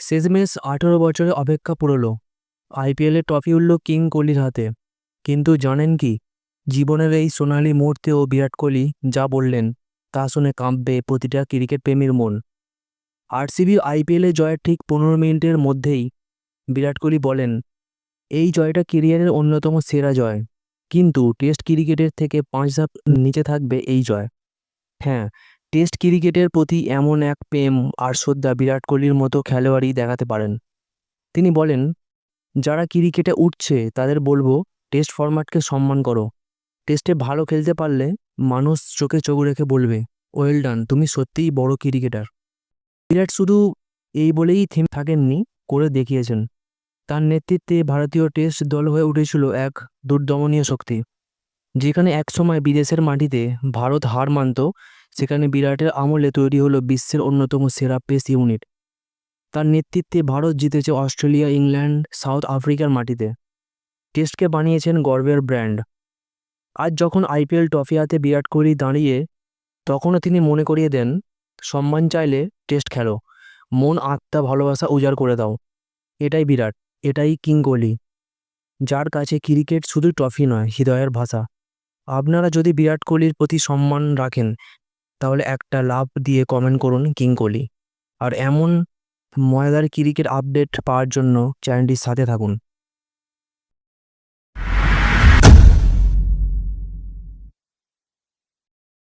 শেষমেশ আঠেরো বছরের অপেক্ষা পুরলো। আইপিএলের ট্রফি উঠল কিং কোহলির হাতে। কিন্তু জানেন কি? জীবনের এই সোনালি মুহূর্তে ও বিরাট কোহলি যা বললেন, তা শুনে কাঁপবে প্রতিটা ক্রিকেট প্রেমীর মন। আরসিবি আইপিএলে জয়ের ঠিক পনেরো মিনিটের মধ্যেই বিরাট কোহলি বলেন, এই জয়টা কেরিয়ারের অন্যতম সেরা জয়। কিন্তু টেস্ট ক্রিকেটের থেকে পাঁচ ধাপ নিচে থাকবে এই জয়। হ্যাঁ টেস্ট ক্রিকেটের প্রতি এমন এক প্রেম আর শ্রদ্ধা বিরাট কোহলির মতো খেলোয়াড়ই দেখাতে পারেন। তিনি বলেন, যারা ক্রিকেটে উঠছে, তাদের বলব, টেস্ট ফরম্যাটকে সম্মান করো। টেস্টে ভালো খেলতে পারলে মানুষ চোখে চোখ রেখে বলবে, ওয়েল ডান, তুমি সত্যিই বড় ক্রিকেটার বিরাট শুধু এই বলেই থেমে থাকেননি, করে দেখিয়েছেন। তার নেতৃত্বে ভারতীয় টেস্ট দল হয়ে উঠেছিল এক দুর্দমনীয় শক্তি। যেখানে একসময় বিদেশের মাটিতে ভারত হার মানত সেখানে বিরাটের আমলে তৈরি হলো বিশ্বের অন্যতম সেরা পেস ইউনিট। তার নেতৃত্বে ভারত জিতেছে অস্ট্রেলিয়া, ইংল্যান্ড, সাউথ আফ্রিকার মাটিতে। টেস্টকে বানিয়েছেন গর্বের ব্র্যান্ড। আজ যখন আইপিএল ট্রফি হাতে বিরাট কোহলি দাঁড়িয়ে, তখনও তিনি মনে করিয়ে দেন, সম্মান চাইলে টেস্ট খেলো, মন, আত্মা, ভালোবাসা উজাড় করে দাও। এটাই বিরাট, এটাই কিং কোহলি। যার কাছে ক্রিকেট শুধু ট্রফি নয়, হৃদয়ের ভাষা। আপনারা যদি বিরাট কোহলির প্রতি সম্মান রাখেন তাহলে একটা লাভ দিয়ে কমেন্ট করুন কিং কোহলি আর এমন মজাদার ক্রিকেট আপডেট পাওয়ার জন্য চ্যানেলটির সাথে থাকুন।